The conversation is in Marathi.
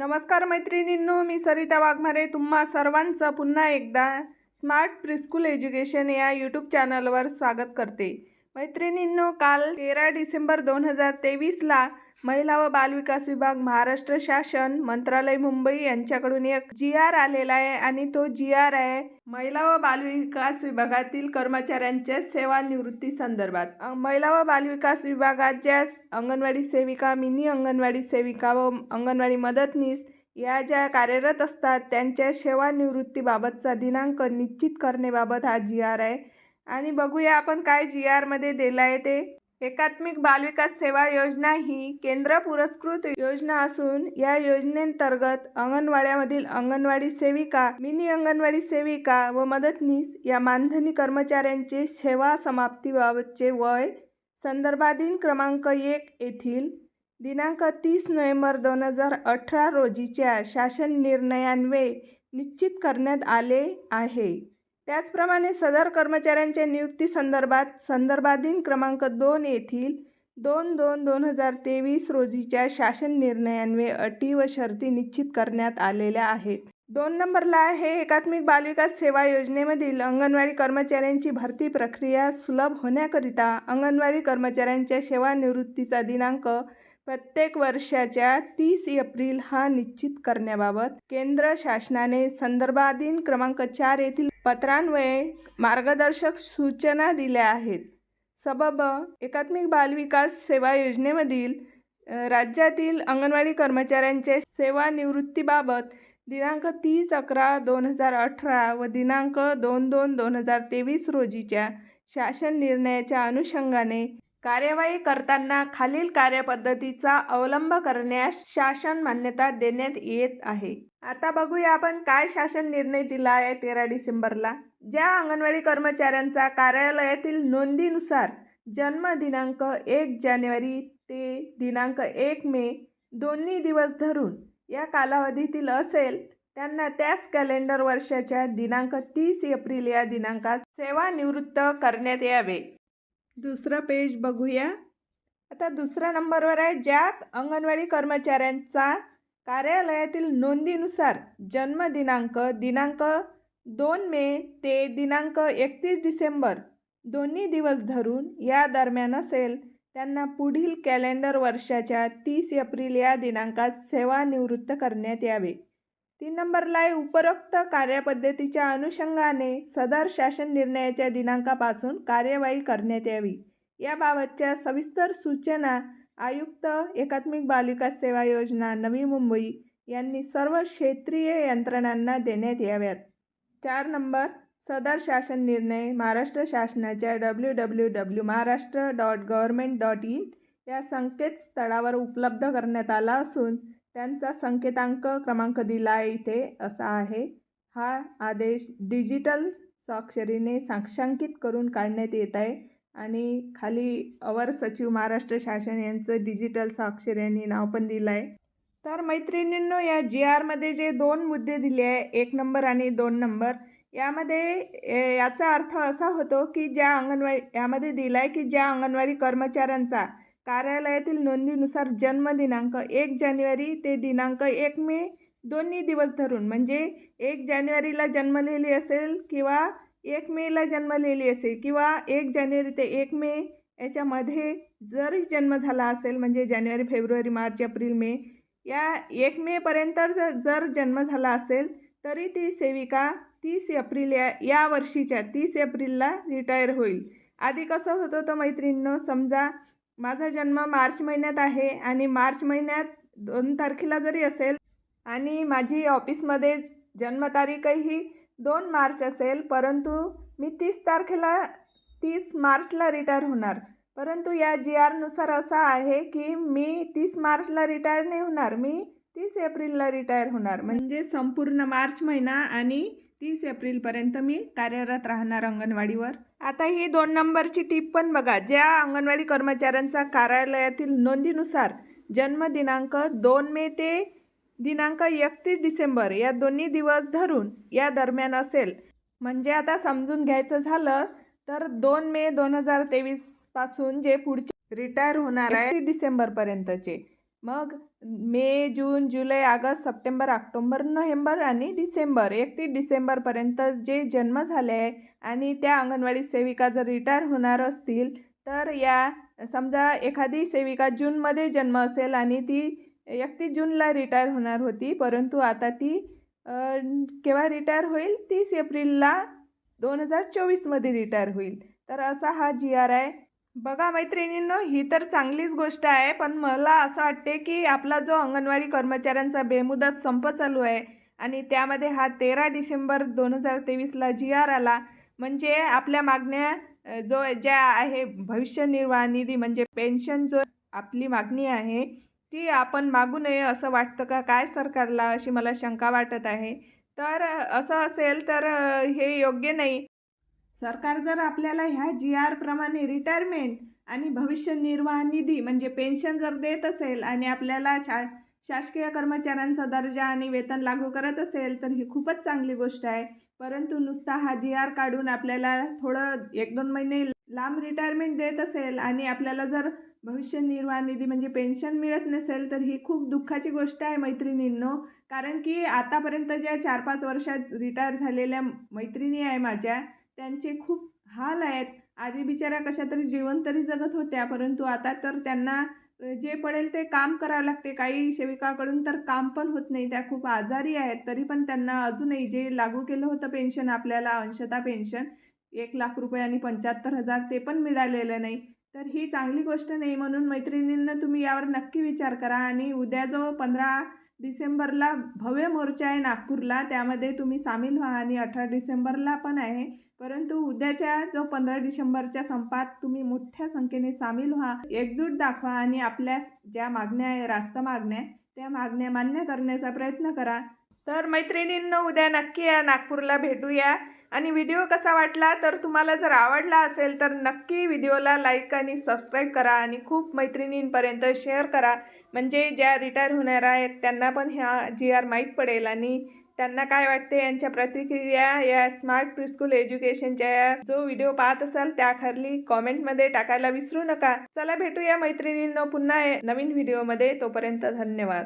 नमस्कार मैत्रिणींनो मी सरिता वाघमारे. तुम्हा सर्वांचं पुन्हा एकदा स्मार्ट प्रिस्कूल एज्युकेशन या यूट्यूब चॅनलवर स्वागत करते. मैत्रिणींनो काल तेरा डिसेंबर दोन हजार तेवीसला महिला व बालविकास विभाग महाराष्ट्र शासन मंत्रालय मुंबई यांच्याकडून एक जी आर आलेला आहे आणि तो जी आर आहे महिला व बालविकास विभागातील कर्मचाऱ्यांच्या सेवानिवृत्ती संदर्भात. महिला व बालविकास विभागाच्या अंगणवाडी सेविका मिनी अंगणवाडी सेविका व अंगणवाडी मदतनीस या ज्या कार्यरत असतात त्यांच्या सेवानिवृत्तीबाबतचा दिनांक निश्चित करण्याबाबत हा जी आर आहे. आणि बघूया आपण काय जी आरमध्ये दिलं आहे ते. एकात्मिक बालविकास सेवा योजना ही केंद्र पुरस्कृत योजना असून या योजनेंतर्गत अंगणवाड्यामधील अंगणवाडी सेविका मिनी अंगणवाडी सेविका व मदतनीस या मानधनी कर्मचाऱ्यांचे सेवा समाप्तीबाबतचे वय संदर्भाधीन क्रमांक एक येथील दिनांक तीस नोव्हेंबर दोन हजार अठरा रोजीच्या शासन निर्णयान्वये निश्चित करण्यात आले आहे. त्याचप्रमाणे सदर कर्मचाऱ्यांच्या नियुक्तीसंदर्भात संदर्भाधीन क्रमांक दोन येथील दोन दोन दोन हजार तेवीस रोजीच्या शासन निर्णयान्वये अटी व शर्ती निश्चित करण्यात आलेल्या आहेत. दोन नंबरला आहे एकात्मिक बालविकास सेवा योजनेमधील अंगणवाडी कर्मचाऱ्यांची भरती प्रक्रिया सुलभ होण्याकरिता अंगणवाडी कर्मचाऱ्यांच्या सेवानिवृत्तीचा दिनांक प्रत्येक वर्षाच्या तीस एप्रिल हा निश्चित करण्याबाबत केंद्र शासनाने संदर्भाधीन क्रमांक चार येथील पत्रान्वये मार्गदर्शक सूचना दिल्या आहेत. सबब एकात्मिक बालविकास सेवा योजनेमधील राज्यातील अंगणवाडी कर्मचाऱ्यांच्या सेवानिवृत्तीबाबत दिनांक तीस अकरा दोन हजार अठरा व दिनांक दोन दोन दोन हजार तेवीस रोजीच्या शासन निर्णयाच्या अनुषंगाने कार्यवाही करताना खालील कार्यपद्धतीचा अवलंब करण्यास शासन मान्यता देण्यात येत आहे. आता बघूया आपण काय शासन निर्णय दिला आहे तेरा डिसेंबरला. ज्या अंगणवाडी कर्मचाऱ्यांचा कार्यालयातील नोंदीनुसार जन्म दिनांक एक जानेवारी ते दिनांक एक मे दोन्ही दिवस धरून या कालावधीतील असेल त्यांना त्याच कॅलेंडर वर्षाच्या दिनांक तीस एप्रिल या दिनांकात सेवानिवृत्त करण्यात यावे. दुसरं पेज बघूया. आता दुसऱ्या नंबरवर आहे ज्या अंगणवाडी कर्मचाऱ्यांचा कार्यालयातील नोंदीनुसार जन्मदिनांक दिनांक दोन मे ते दिनांक एकतीस डिसेंबर दोन्ही दिवस धरून या दरम्यान असेल. त्यांना पुढील कॅलेंडर वर्षाच्या तीस एप्रिल या दिनांकात सेवानिवृत्त करण्यात यावे. तीन नंबरला आहे उपरोक्त कार्यपद्धतीच्या अनुषंगाने सदर शासन निर्णयाच्या दिनांकापासून कार्यवाही करण्यात यावी. याबाबतच्या सविस्तर सूचना आयुक्त एकात्मिक बालिका सेवा योजना नवी मुंबई यांनी सर्व क्षेत्रीय यंत्रणांना देण्यात याव्यात. चार नंबर सदर शासन निर्णय महाराष्ट्र शासनाच्या W W W Maharashtra dot government dot in या संकेतस्थळावर उपलब्ध करण्यात आला असून त्यांचा संकेतांक क्रमांक दिला आहे इथे असा आहे. हा आदेश डिजिटल स्वाक्षरीने साक्षांकित करून काढण्यात येत आहे आणि खाली अवर सचिव महाराष्ट्र शासन यांचं डिजिटल स्वाक्षरी यांनी नाव पण दिलं आहे तर मैत्रिणींनो या जी आरमध्ये जे दोन मुद्दे दिले आहे एक नंबर आणि दोन नंबर यामध्ये ए, याचा अर्थ असा होतो की ज्या अंगणवाडी यामध्ये दिला आहे की ज्या अंगणवाडी कर्मचाऱ्यांचा कार्यालयातील नोंदीनुसार जन्मदिनांक एक जानेवारी ते दिनांक एक मे दोन्ही दिवस धरून म्हणजे एक जानेवारीला जन्मलेली असेल किंवा एक मेला जन्मलेली असेल किंवा एक जानेवारी ते एक मे याच्यामध्ये जरी जन्म झाला असेल म्हणजे जानेवारी फेब्रुवारी मार्च एप्रिल मे या एक मेपर्यंत जर जर जन्म झाला असेल तरी ती सेविका तीस एप्रिल या या वर्षीच्या तीस एप्रिलला रिटायर होईल. आधी कसं होतं होतं मैत्रिणीनं समजा माझा जन्म मार्च महिन्यात आहे आणि मार्च महिन्यात दोन तारखेला जरी असेल आणि माझी ऑफिसमध्ये जन्मतारीखही दोन मार्च असेल परंतु मी तीस तारखेला तीस मार्चला रिटायर होणार. परंतु या जी आरनुसार असा आहे की मी तीस मार्चला रिटायर नाही होणार. मी तीस एप्रिलला रिटायर होणार. म्हणजे संपूर्ण मार्च महिना आणि तीस एप्रिलपर्यंत मी कार्यरत राहणार अंगणवाडीवर. आता ही दोन नंबरची टीप पण बघा. ज्या अंगणवाडी कर्मचाऱ्यांचा कार्यालयातील नोंदीनुसार जन्मदिनांक दोन मे ते दिनांक एकतीस डिसेंबर या दोन्ही दिवस धरून या दरम्यान असेल. म्हणजे आता समजून घ्यायचं झालं तर दोन मे दोन हजार तेवीसपासून जे पुढचे रिटायर होणार आहे डिसेंबरपर्यंतचे मग मे जून जुलै ऑगस्ट सप्टेंबर ऑक्टोंबर नोव्हेंबर आणि डिसेंबर एकतीस डिसेंबरपर्यंत जे जन्म झाले आहे आणि त्या अंगणवाडी सेविका जर रिटायर होणार असतील तर या समजा एखादी सेविका जूनमध्ये जन्म असेल आणि ती एकतीस जूनला रिटायर होणार होती परंतु आता ती केव्हा रिटायर होईल? तीस एप्रिलला दोन हजार चोवीसमध्ये रिटायर होईल. तर असा हा जी आर आय बघा मैत्रिणींनो ही तर चांगलीच गोष्ट आहे पण मला असं वाटते की आपला जो अंगणवाडी कर्मचाऱ्यांचा बेमुदत संप चालू आहे आणि त्यामध्ये हा तेरा डिसेंबर दोन हजार तेवीसला जी आर आला म्हणजे आपल्या मागण्या जो ज्या आहे भविष्य निर्वाह निधी म्हणजे पेन्शन जो आपली मागणी आहे ती आपण मागू नये असं वाटतं का? काय सरकारला अशी मला शंका वाटत आहे? तर असं असेल तर हे योग्य नाही. सरकार जर आपल्याला ह्या जी आरप्रमाणे रिटायरमेंट आणि भविष्य निर्वाह निधी म्हणजे पेन्शन जर देत असेल आणि आपल्याला शा शासकीय कर्मचाऱ्यांचा दर्जा आणि वेतन लागू करत असेल तर ही खूपच चांगली गोष्ट आहे. परंतु नुसता हा जी आर काढून आपल्याला थोडं एक दोन महिने लांब रिटायरमेंट देत असेल आणि आपल्याला जर भविष्य निर्वाह निधी म्हणजे पेन्शन मिळत नसेल तर ही खूप दुःखाची गोष्ट आहे मैत्रिणींनो. कारण की आतापर्यंत ज्या चार पाच वर्षात रिटायर झालेल्या मैत्रिणी आहे माझ्या त्यांचे खूप हाल आहेत. आधी बिचाऱ्या कशा तरी जीवन तरी जगत होत्या परंतु आता तर त्यांना जे पडेल ते काम करावं लागते. काही सेविकाकडून तर काम पण होत नाही. त्या खूप आजारी आहेत. तरी पण त्यांना अजूनही जे लागू केलं होतं पेन्शन आपल्याला अंशता पेन्शन एक लाख रुपये आणि पंच्याहत्तर हजार ते पण मिळालेलं नाही. तर ही चांगली गोष्ट नाही म्हणून मैत्रिणींना तुम्ही यावर नक्की विचार करा आणि उद्या जो पंधरा डिसेंबरला भव्य मोर्चा आहे नागपूरला. त्यामध्ये तुम्ही सामील व्हा आणि अठरा डिसेंबरला पण आहे. परंतु उद्याच्या जो पंधरा डिसेंबरच्या संपात तुम्ही मोठ्या संख्येने सामील व्हा एकजूट दाखवा आणि आपल्या ज्या मागण्या आहे रास्त मागण्या आहे, त्या मागण्या मान्य करण्याचा प्रयत्न करा. तर मैत्रिणींना उद्या नक्की या नागपूरला भेटूया. आणि व्हिडिओ कसा वाटला तर तुम्हाला जर आवडला असेल तर नक्की व्हिडिओला लाईक आणि सबस्क्राईब करा आणि खूप मैत्रिणींपर्यंत शेअर करा. म्हणजे ज्या रिटायर होणार आहेत त्यांना पण ह्या जी आर माहीत पडेल. आणि त्यांना काय वाटते यांच्या प्रतिक्रिया या स्मार्ट प्रिस्कूल एज्युकेशनच्या जो व्हिडिओ पाहत असाल त्याखाली कॉमेंटमध्ये टाकायला विसरू नका. चला भेटूया मैत्रिणींनो पुन्हा नवीन व्हिडिओमध्ये तोपर्यंत धन्यवाद.